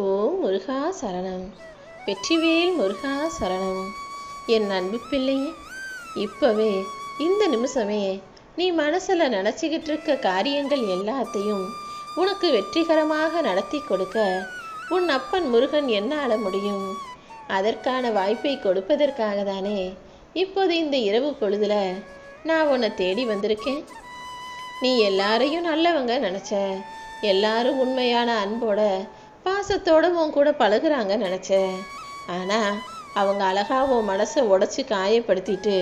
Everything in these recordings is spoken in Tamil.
ஓம் முருகா சரணம். வெற்றிவேல் முருகா சரணம். என் அன்பு பிள்ளையே இப்பவே இந்த நிமிஷமே நீ மனசில் நினச்சிக்கிட்டு இருக்க காரியங்கள் எல்லாத்தையும் உனக்கு வெற்றிகரமாக நடத்தி கொடுக்க உன் அப்பன் முருகன் என்னால் முடியும்? அதற்கான வாய்ப்பை கொடுப்பதற்காக தானே இப்போது இந்த இரவு பொழுதுல நான் உன்னை தேடி வந்திருக்கேன். நீ எல்லாரையும் நல்லவங்க நினச்ச எல்லாரும் உண்மையான அன்போட பாசத்தோடு உன் கூட பழகுறாங்க நினச்ச ஆனால் அவங்க அழகாக உன் மனசை உடச்சி காயப்படுத்திட்டு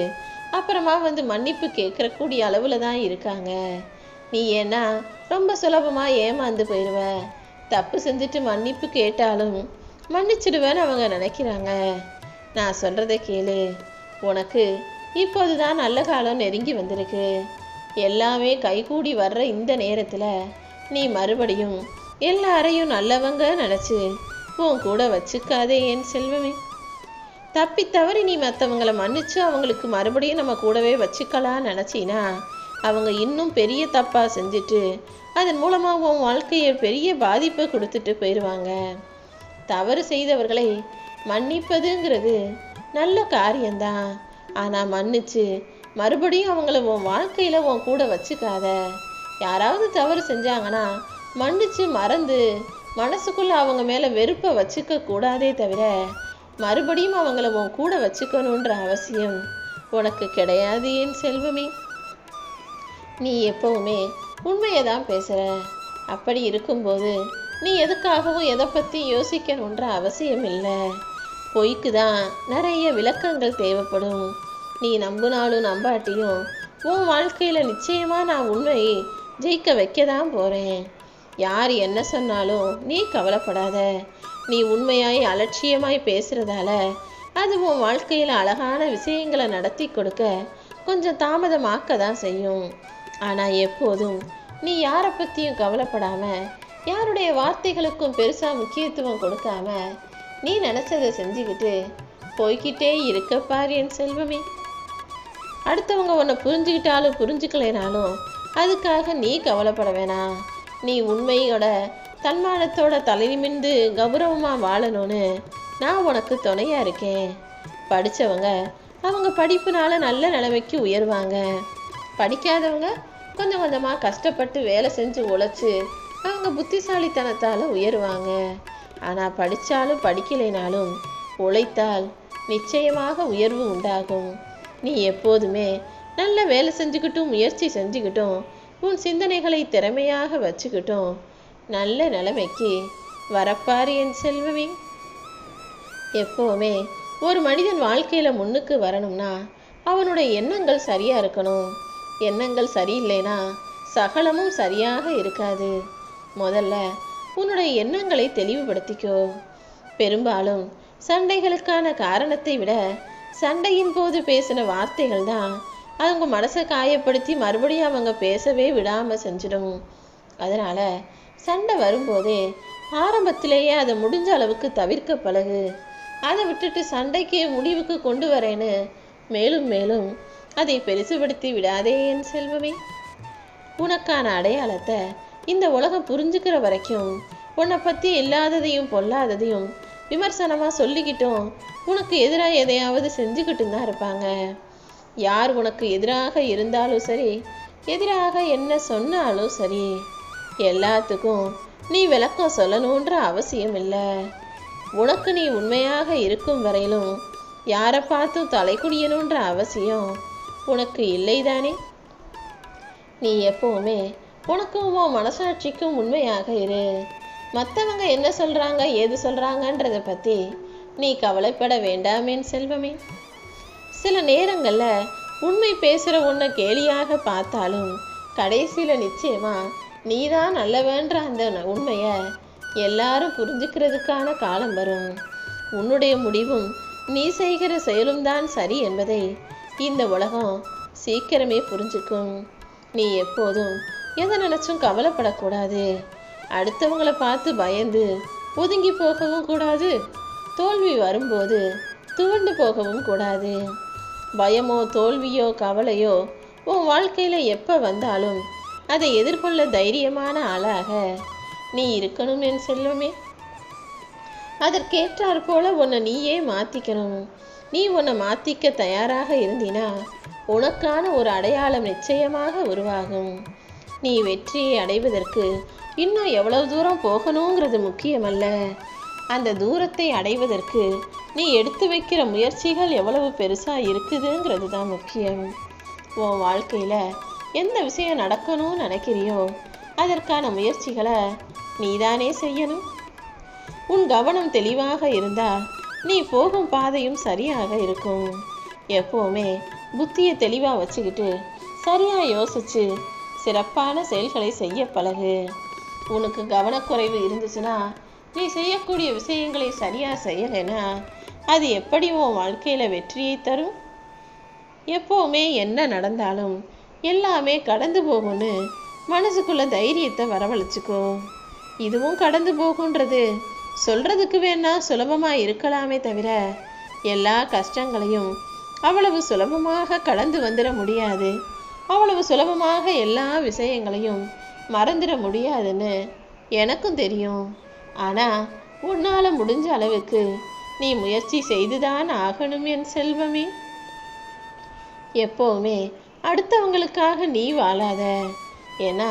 அப்புறமா வந்து மன்னிப்பு கேட்கறக்கூடிய அளவில் தான் இருக்காங்க. நீ ஏன்னா ரொம்ப சுலபமாக ஏமாந்து போயிடுவ தப்பு செஞ்சுட்டு மன்னிப்பு கேட்டாலும் மன்னிச்சிடுவேன்னு அவங்க நினைக்கிறாங்க. நான் சொல்கிறத கேளு. உனக்கு இப்போது தான் நல்ல காலம் நெருங்கி வந்திருக்கு. எல்லாமே கைகூடி வர்ற இந்த நேரத்தில் நீ மறுபடியும் எல்லாரையும் நல்லவங்க நினச்சி உன் கூட வச்சுக்காதே என் செல்வமே. தப்பி தவறி நீ மற்றவங்களை மன்னிச்சு அவங்களுக்கு மறுபடியும் நம்ம கூடவே வச்சுக்கலாம் நினச்சினா அவங்க இன்னும் பெரிய தப்பாக செஞ்சுட்டு அதன் மூலமாக உன் வாழ்க்கையை பெரிய பாதிப்பை கொடுத்துட்டு போயிடுவாங்க தவறு செய்தவர்களை மன்னிப்பதுங்கிறது நல்ல காரியம்தான். ஆனால் மன்னிச்சு மறுபடியும் அவங்கள உன் வாழ்க்கையில் உன் கூட வச்சுக்காத. யாராவது தவறு செஞ்சாங்கன்னா மன்னிச்சு மறந்து மனசுக்குள்ள அவங்க மேலே வெறுப்பை வச்சுக்க கூடாதே தவிர மறுபடியும் அவங்கள உன் கூட வச்சுக்கணுன்ற அவசியம் உனக்கு கிடையாது என் செல்வமே. நீ எப்பவுமே உண்மையை தான் பேசுகிற அப்படி இருக்கும்போது நீ எதுக்காகவும் எதை பற்றி யோசிக்கணுன்ற அவசியம் இல்லை. பொய்க்கு தான் நிறைய விளக்கங்கள் தேவைப்படும். நீ நம்பினாலும் நம்பாட்டியும் உன் வாழ்க்கையில் நிச்சயமாக நான் உண்மையை ஜெயிக்க வைக்க தான் போகிறேன் யார் என்ன சொன்னாலும் நீ கவலைப்படாத. நீ உண்மையாய் அலட்சியமாய் பேசுகிறதால அது உன் வாழ்க்கையில் அழகான விஷயங்களை நடத்தி கொடுக்க கொஞ்சம் தாமதமாக்க தான் செய்யும். ஆனால் எப்போதும் நீ யாரை பற்றியும் கவலைப்படாமல் யாருடைய வார்த்தைகளுக்கும் பெருசாக முக்கியத்துவம் கொடுக்காம நீ நினச்சதை செஞ்சுக்கிட்டு போய்கிட்டே இருக்க பார் என் செல்வமே. அடுத்தவங்க உன்னை புரிஞ்சுக்கிட்டாலும் புரிஞ்சுக்கலைனாலும் அதுக்காக நீ கவலைப்பட வேணாம். நீ உண்மையோட தன்மானத்தோட தலை நிமிர்ந்து கௌரவமாக வாழணும்னு நான் உனக்கு துணையாக இருக்கேன். படித்தவங்க அவங்க படிப்புனால நல்ல நிலைமைக்கு உயர்வாங்க. படிக்காதவங்க கொஞ்சம் கொஞ்சமாக கஷ்டப்பட்டு வேலை செஞ்சு உழைச்சி அவங்க புத்திசாலித்தனத்தால் உயருவாங்க. ஆனால் படித்தாலும் படிக்கலைனாலும் உழைத்தால் நிச்சயமாக உயர்வு உண்டாகும். நீ எப்போதுமே நல்ல வேலை செஞ்சுக்கிட்டும் முயற்சி செஞ்சுக்கிட்டும் உன் சிந்தனைகளை திறமையாக வச்சுக்கிட்டும் நல்ல நிலைமைக்கு வரப்பாரு என் செல்வமே. எப்போவுமே ஒரு மனிதன் வாழ்க்கையில் முன்னுக்கு வரணும்னா அவனுடைய எண்ணங்கள் சரியாக இருக்கணும். எண்ணங்கள் சரியில்லைனா சகலமும் சரியாக இருக்காது. முதல்ல உன்னுடைய எண்ணங்களை தெளிவுபடுத்திக்கோ. பெரும்பாலும் சண்டைகளுக்கான காரணத்தை விட சண்டையின் போது பேசின வார்த்தைகள் தான் அவங்க மனசை காயப்படுத்தி மறுபடியும் அவங்க பேசவே விடாமல் செஞ்சிடும். அதனால் சண்டை வரும்போதே ஆரம்பத்திலேயே அதை முடிஞ்ச அளவுக்கு தவிர்க்க பழகு. அதை விட்டுட்டு சண்டைக்கு முடிவுக்கு கொண்டு வரேன்னு மேலும் மேலும் அதை பெருசுபடுத்தி விடாதே என் செல்வமே. உனக்கான அடையாளத்தை இந்த உலகம் புரிஞ்சுக்கிற வரைக்கும் உன்னை பற்றி இல்லாததையும் பொல்லாததையும் விமர்சனமாக சொல்லிக்கிட்டும் உனக்கு எதிராக எதையாவது செஞ்சுக்கிட்டும் தான் இருப்பாங்க. யார் உனக்கு எதிராக இருந்தாலும் சரி எதிராக என்ன சொன்னாலும் சரி எல்லாத்துக்கும் நீ விளக்கம் சொல்லணுன்ற அவசியம் இல்லை உனக்கு நீ உண்மையாக இருக்கும் வரையிலும் யாரை பார்த்தும் தலை குடியணுன்ற அவசியம் உனக்கு இல்லைதானே? நீ எப்பவுமே உனக்கும் உன் மனசாட்சிக்கும் உண்மையாக இரு. மற்றவங்க என்ன சொல்கிறாங்க ஏது சொல்கிறாங்கன்றதை பற்றி நீ கவலைப்பட வேண்டாமேன் செல்வமே. சில நேரங்களில் உண்மை பேசுகிற உன்னை கேலியாக பார்த்தாலும் கடைசியில் நிச்சயமாக நீ தான் நல்லவன்ற அந்த உண்மையை எல்லாரும் புரிஞ்சுக்கிறதுக்கான காலம் வரும். உன்னுடைய முடிவும் நீ செய்கிற செயலும் தான் சரி என்பதை இந்த உலகம் சீக்கிரமே புரிஞ்சுக்கும். நீ எப்போதும் எதை நினச்சும் கவலைப்படக்கூடாது. அடுத்தவங்களை பார்த்து பயந்து ஒதுங்கி போகவும் கூடாது. தோல்வி வரும்போது துவண்டு போகவும் கூடாது. பயமோ தோல்வியோ கவலையோ உன் வாழ்க்கையில் எப்போ வந்தாலும் அதை எதிர்கொள்ள தைரியமான ஆளாக நீ இருக்கணும் என் செல்லுமே அதற்கேற்றாற் போல உன்னை நீயே மாற்றிக்கணும் நீ உன்னை மாற்றிக்க தயாராக இருந்தினா உனக்கான ஒரு அடையாளம் நிச்சயமாக உருவாகும். நீ வெற்றியை அடைவதற்கு இன்னும் எவ்வளவு தூரம் போகணுங்கிறது முக்கியமல்ல. அந்த தூரத்தை அடைவதற்கு நீ எடுத்து வைக்கிற முயற்சிகள் எவ்வளவு பெருசாக இருக்குதுங்கிறது தான் முக்கியம். உன் வாழ்க்கையில் எந்த விஷயம் நடக்கணும்னு நினைக்கிறியோ அதற்கான முயற்சிகளை நீதானே செய்யணும். உன் கவனம் தெளிவாக இருந்தால் நீ போகும் பாதையும் சரியாக இருக்கும். எப்போவுமே புத்தியை தெளிவாக வச்சுக்கிட்டு சரியாக யோசிச்சு சிறப்பான செயல்களை செய்ய பழகு. உனக்கு கவனக்குறைவு இருந்துச்சுன்னா நீ செய்யக்கூடிய விஷயங்களை சரியாக செய்யலைன்னா அது எப்படி உன் வாழ்க்கையில் வெற்றியை தரும்? எப்போவுமே என்ன நடந்தாலும் எல்லாமே கடந்து போகும்னு மனசுக்குள்ள தைரியத்தை வரவழைச்சிக்கோ. இதுவும் கடந்து போகுன்றது சொல்றதுக்கு வேணா சுலபமா இருக்கலாமே தவிர எல்லா கஷ்டங்களையும் அவ்வளவு சுலபமாக கடந்து வந்துட முடியாது. அவ்வளவு சுலபமாக எல்லா விஷயங்களையும் மறந்துட முடியாதுன்னு எனக்கும் தெரியும். ஆனா உன்னால முடிஞ்ச அளவுக்கு நீ முயற்சி செய்துதான் ஆகணும் என் செல்வமே. எப்போவுமே அடுத்தவங்களுக்காக நீ வாழாத. ஏன்னா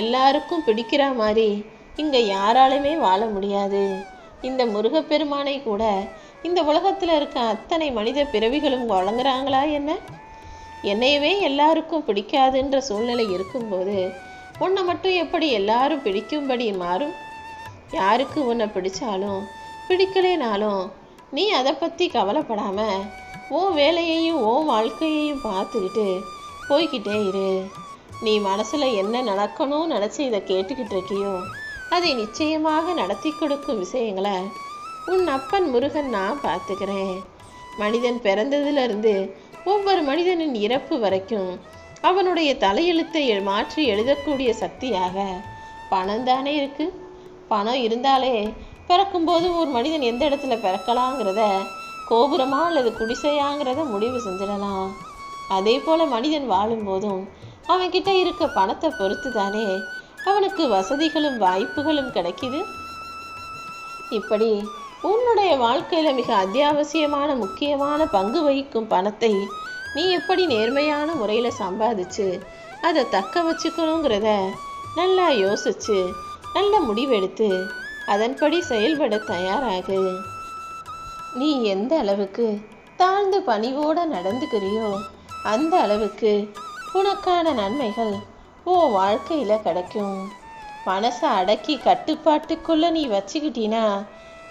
எல்லாருக்கும் பிடிக்கிற மாதிரி இங்கே யாராலுமே வாழ முடியாது. இந்த முருகப்பெருமானை கூட இந்த உலகத்தில் இருக்க அத்தனை மனித பிறவிகளும் வழங்குறாங்களா என்ன? என்னையவே எல்லாருக்கும் பிடிக்காதுன்ற சூழ்நிலை இருக்கும்போது உன்னை மட்டும் எப்படி எல்லாரும் பிடிக்கும்படி மாறும்? யாருக்கு உன்னை பிடிச்சாலும் பிடிக்கலேனாலும் நீ அதை பற்றி கவலைப்படாமல் உன் வேலையையும் ஓ வாழ்க்கையையும் பார்த்துக்கிட்டு போய்கிட்டே இரு. நீ மனசில் என்ன நடக்கணும்னு நினச்சி இதை கேட்டுக்கிட்டு இருக்கியோ அதை நிச்சயமாக நடத்தி கொடுக்கும் விஷயங்களை உன் அப்பன் முருகன் நான் பார்த்துக்கிறேன். மனிதன் பிறந்ததிலிருந்து ஒவ்வொரு மனிதனின் இறப்பு வரைக்கும் அவனுடைய தலையெழுத்தை மாற்றி எழுதக்கூடிய சக்தியாக பணம் தானே இருக்குது பணம் இருந்தாலே பிறக்கும்போது ஒரு மனிதன் எந்த இடத்துல பிறக்கலாங்கிறத கோபுரமா அல்லது குடிசையாங்கிறத முடிவு செஞ்சிடலாம். அதே போல மனிதன் வாழும்போதும் அவன்கிட்ட இருக்க பணத்தை பொறுத்து தானே அவனுக்கு வசதிகளும் வாய்ப்புகளும் கிடைக்குது. இப்படி உன்னுடைய வாழ்க்கையில மிக அத்தியாவசியமான முக்கியமான பங்கு வகிக்கும் பணத்தை நீ எப்படி நேர்மையான முறையில சம்பாதிச்சு அதை தக்க வச்சுக்கணுங்கிறத நல்லா யோசிச்சு நல்ல முடிவெடுத்து அதன்படி செயல்பட தயாராகு. நீ எந்த அளவுக்கு தாழ்ந்து பணிவோட நடந்துக்கிறியோ அந்த அளவுக்கு உனக்கான நன்மைகள் உன் வாழ்க்கையில் கிடைக்கும். மனசை அடக்கி கட்டுப்பாட்டுக்குள்ள நீ வச்சுக்கிட்டீனா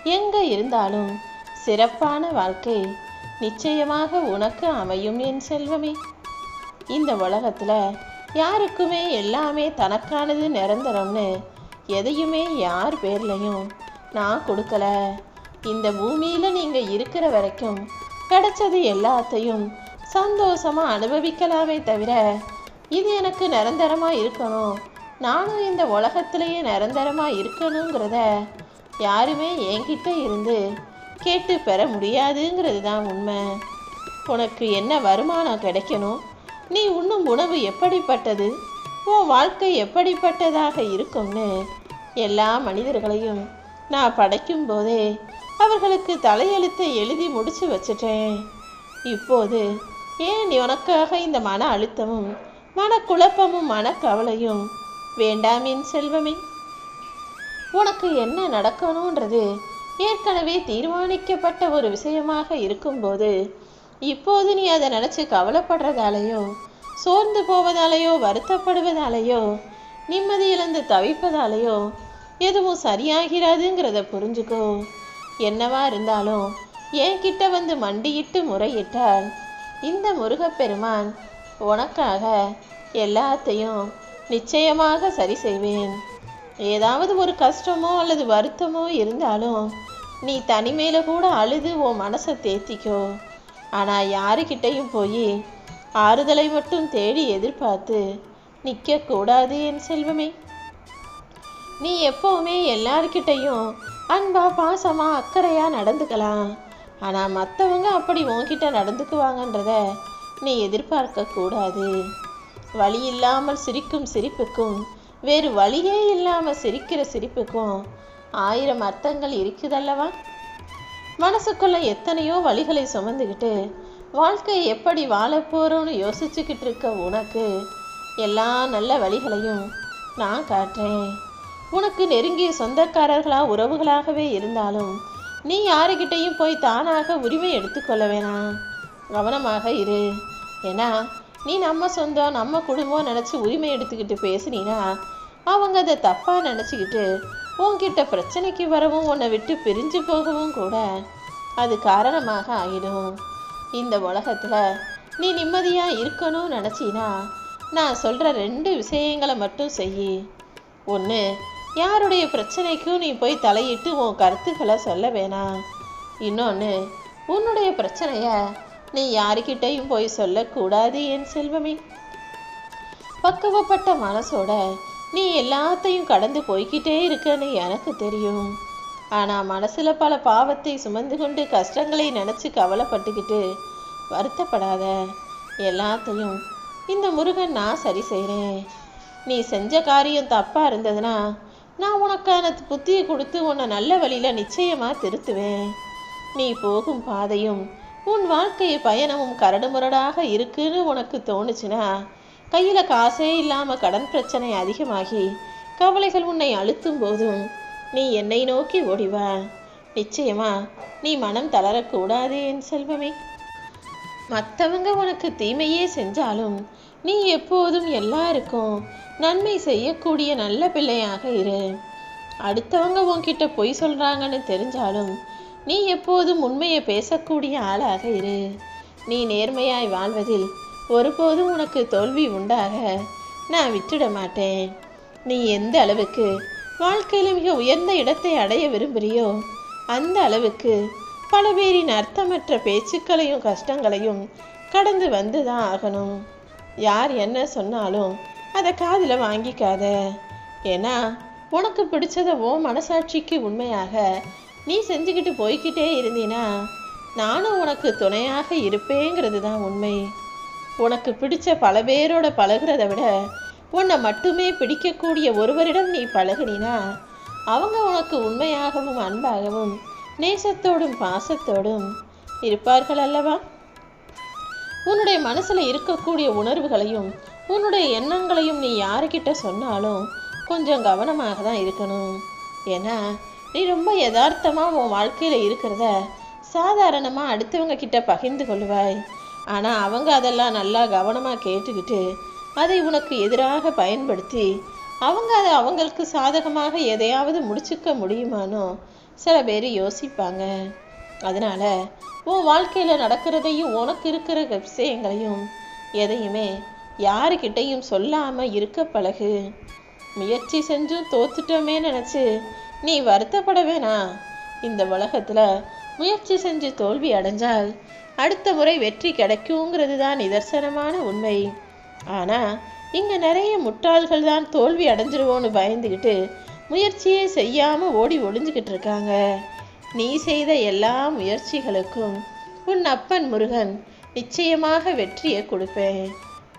எங்கே இருந்தாலும் சிறப்பான வாழ்க்கை நிச்சயமாக உனக்கு அமையும் என் செல்வமே. இந்த உலகத்தில் யாருக்குமே எல்லாமே தனக்கானது நிரந்தரம்னு எதையுமே யார் பேர்லையும் நான் கொடுக்கல. இந்த பூமியில நீங்க இருக்கிற வரைக்கும் கிடைச்சது எல்லாத்தையும் சந்தோஷமா அனுபவிக்கலாமே தவிர இது எனக்கு நிரந்தரமா இருக்கணும். நானும் இந்த உலகத்திலேயே நிரந்தரமா இருக்கணுங்கிறத யாருமே என்கிட்ட இருந்து கேட்டு பெற முடியாதுங்கிறது தான் உண்மை. உனக்கு என்ன வருமானம் கிடைக்கணும்? நீ உண்ணும் உணவு எப்படிப்பட்டது? உன் வாழ்க்கை எப்படிப்பட்டதாக இருக்கும்னு எல்லா மனிதர்களையும் நான் படைக்கும் போதே அவர்களுக்கு தலையெழுத்தை எழுதி முடிச்சு வச்சிட்டேன். இப்போது ஏன் உனக்காக இந்த மன அழுத்தமும் மனக்குழப்பமும் மனக்கவலையும் வேண்டாம் செல்வமே? உனக்கு என்ன நடக்கணுன்றது ஏற்கனவே தீர்மானிக்கப்பட்ட ஒரு விஷயமாக இருக்கும்போது இப்போது நீ அதை நினச்சி கவலைப்படுறதாலையும் சோர்ந்து போவதாலேயோ வருத்தப்படுவதாலேயோ நிம்மதி இழந்து தவிப்பதாலேயோ எதுவும் சரியாகிறாதுங்கிறத புரிஞ்சுக்கோ. என்னவா இருந்தாலும் என்கிட்ட வந்து மண்டியிட்டு முறையிட்டால் இந்த முருகப்பெருமான் உனக்காக எல்லாத்தையும் நிச்சயமாக சரி செய்வேன். ஏதாவது ஒரு கஷ்டமோ அல்லது வருத்தமோ இருந்தாலும் நீ தனிமையில் கூட அழுது உன் மனசை தேத்திக்கோ. ஆனால் யாருக்கிட்டையும் போய் ஆறுதலை மட்டும் தேடி எதிர்பார்த்து நிற்கக்கூடாது என் செல்வமே. நீ எப்பவுமே எல்லார்கிட்டையும் அன்பா பாசமா அக்கறையா நடந்துக்கலாம். ஆனா மற்றவங்க அப்படி உன்கிட்ட நடந்துக்குவாங்கன்றத நீ எதிர்பார்க்க கூடாது. வழி இல்லாமல் சிரிக்கும் சிரிப்புக்கும் வேறு வழியே இல்லாமல் சிரிக்கிற சிரிப்புக்கும் ஆயிரம் அர்த்தங்கள் இருக்குதல்லவா? மனசுக்குள்ள எத்தனையோ வழிகளை சுமந்துக்கிட்டு வாழ்க்கை எப்படி வாழப்போகிறோன்னு யோசிச்சுக்கிட்டு இருக்க உனக்கு எல்லா நல்ல வழிகளையும் நான் காட்டுறேன். உனக்கு நெருங்கிய சொந்தக்காரர்களா உறவுகளாகவே இருந்தாலும் நீ யாருக்கிட்டையும் போய் தானாக உரிமை எடுத்துக்கொள்ள வேணாம். கவனமாக இரு. ஏன்னா நீ நம்ம சொந்தம் நம்ம குடும்பம் நினச்சி உரிமை எடுத்துக்கிட்டு பேசுனீனா அவங்க அதை தப்பாக நினச்சிக்கிட்டு உன்கிட்ட பிரச்சனைக்கு வரவும் உன்னை விட்டு பிரிஞ்சு போகவும் கூட அது காரணமாக ஆகிடும் இந்த உலகத்தில் நீ நிம்மதியாக இருக்கணும்னு நினச்சினா நான் சொல்கிற ரெண்டு விஷயங்களை மட்டும் செய் ஒன்று யாருடைய பிரச்சனைக்கும் நீ போய் தலையிட்டு உன் கருத்துக்களை சொல்ல வேணாம் இன்னொன்று உன்னுடைய பிரச்சனைய நீ யாருக்கிட்டையும் போய் சொல்லக்கூடாது என் செல்வமே. பக்குவப்பட்ட மனசோட நீ எல்லாத்தையும் கடந்து போய்கிட்டே இருக்கன்னு எனக்கு தெரியும். ஆனால் மனசில் பல பாவத்தை சுமந்து கொண்டு கஷ்டங்களை நினச்சி கவலைப்பட்டுக்கிட்டு வருத்தப்படாத. எல்லாத்தையும் இந்த முருகன் நான் சரி செய்கிறேன் நீ செஞ்ச காரியம் தப்பாக இருந்ததுன்னா நான் உனக்கான புத்தியை கொடுத்து உன்னை நல்ல வழியில் நிச்சயமாக திருத்துவேன். நீ போகும் பாதையும் உன் வாழ்க்கை பயணமும் கரடுமுரடாக இருக்குன்னு உனக்கு தோணுச்சுன்னா கையில் காசே இல்லாமல் கடன் பிரச்சனை அதிகமாகி கவலைகள் உன்னை அழுத்தும் போதும் நீ என்னை நோக்கி ஓடிவா நிச்சயமா நீ மனம் தளரக்கூடாது என் செல்வமே. மற்றவங்க உனக்கு தீமையே செஞ்சாலும் நீ எப்போதும் எல்லாருக்கும் நன்மை செய்யக்கூடிய நல்ல பிள்ளையாக இரு. அடுத்தவங்க உன்கிட்ட பொய் சொல்றாங்கன்னு தெரிஞ்சாலும் நீ எப்போதும் உண்மையை பேசக்கூடிய ஆளாக இரு. நீ நேர்மையாய் வாழ்வதில் ஒருபோதும் உனக்கு தோல்வி உண்டாக நான் விட்டுட மாட்டேன். நீ எந்த அளவுக்கு வாழ்க்கையில் மிக உயர்ந்த இடத்தை அடைய விரும்புகிறியோ அந்த அளவுக்கு பல பேரின் அர்த்தமற்ற பேச்சுக்களையும் கஷ்டங்களையும் கடந்து வந்து தான் ஆகணும். யார் என்ன சொன்னாலும் அதை காதில் வாங்கிக்காத. ஏன்னா உனக்கு பிடிச்சதை ஓ மனசாட்சிக்கு உண்மையாக நீ செஞ்சுக்கிட்டு போய்க்கிட்டே இருந்தீனா நானும் உனக்கு துணையாக இருப்பேங்கிறது தான் உண்மை. உனக்கு பிடிச்ச பல பேரோட பழகிறத விட உன்னை மட்டுமே பிடிக்கக்கூடிய ஒருவரிடம் நீ பழகினா அவங்க உனக்கு உண்மையாகவும் அன்பாகவும் நேசத்தோடும் பாசத்தோடும் இருப்பார்கள் அல்லவா? உன்னுடைய மனசுல இருக்கக்கூடிய உணர்வுகளையும் உன்னுடைய எண்ணங்களையும் நீ யாருக்கிட்ட சொன்னாலும் கொஞ்சம் கவனமாக தான் இருக்கணும். ஏன்னா நீ ரொம்ப யதார்த்தமா உன் வாழ்க்கையில இருக்கிறத சாதாரணமா அடுத்தவங்க கிட்ட பகிர்ந்து கொள்வாய். ஆனா அவங்க அதெல்லாம் நல்லா கவனமா கேட்டுக்கிட்டு அதை உனக்கு எதிராக பயன்படுத்தி அவங்க அதை அவங்களுக்கு சாதகமாக எதையாவது முடிச்சுக்க முடியுமானோ சில பேர் யோசிப்பாங்க. அதனால உன் வாழ்க்கையில் நடக்கிறதையும் உனக்கு இருக்கிற விஷயங்களையும் எதையுமே யாருக்கிட்டையும் சொல்லாமல் இருக்க பழகு. முயற்சி செஞ்சும் தோத்துட்டோமே நினச்சி நீ வருத்தப்பட வேணாம் இந்த உலகத்தில் முயற்சி செஞ்சு தோல்வி அடைஞ்சால் அடுத்த முறை வெற்றி கிடைக்குங்கிறது தான் நிதர்சனமான உண்மை. ஆனால் இங்கே நிறைய முட்டாள்கள் தான் தோல்வி அடைஞ்சிருவோன்னு பயந்துக்கிட்டு முயற்சியே செய்யாமல் ஓடி ஒளிஞ்சுக்கிட்டு இருக்காங்க. நீ செய்த எல்லா முயற்சிகளுக்கும் உன் அப்பன் முருகன் நிச்சயமாக வெற்றியை கொடுப்பேன்.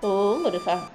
ஓ முருகா.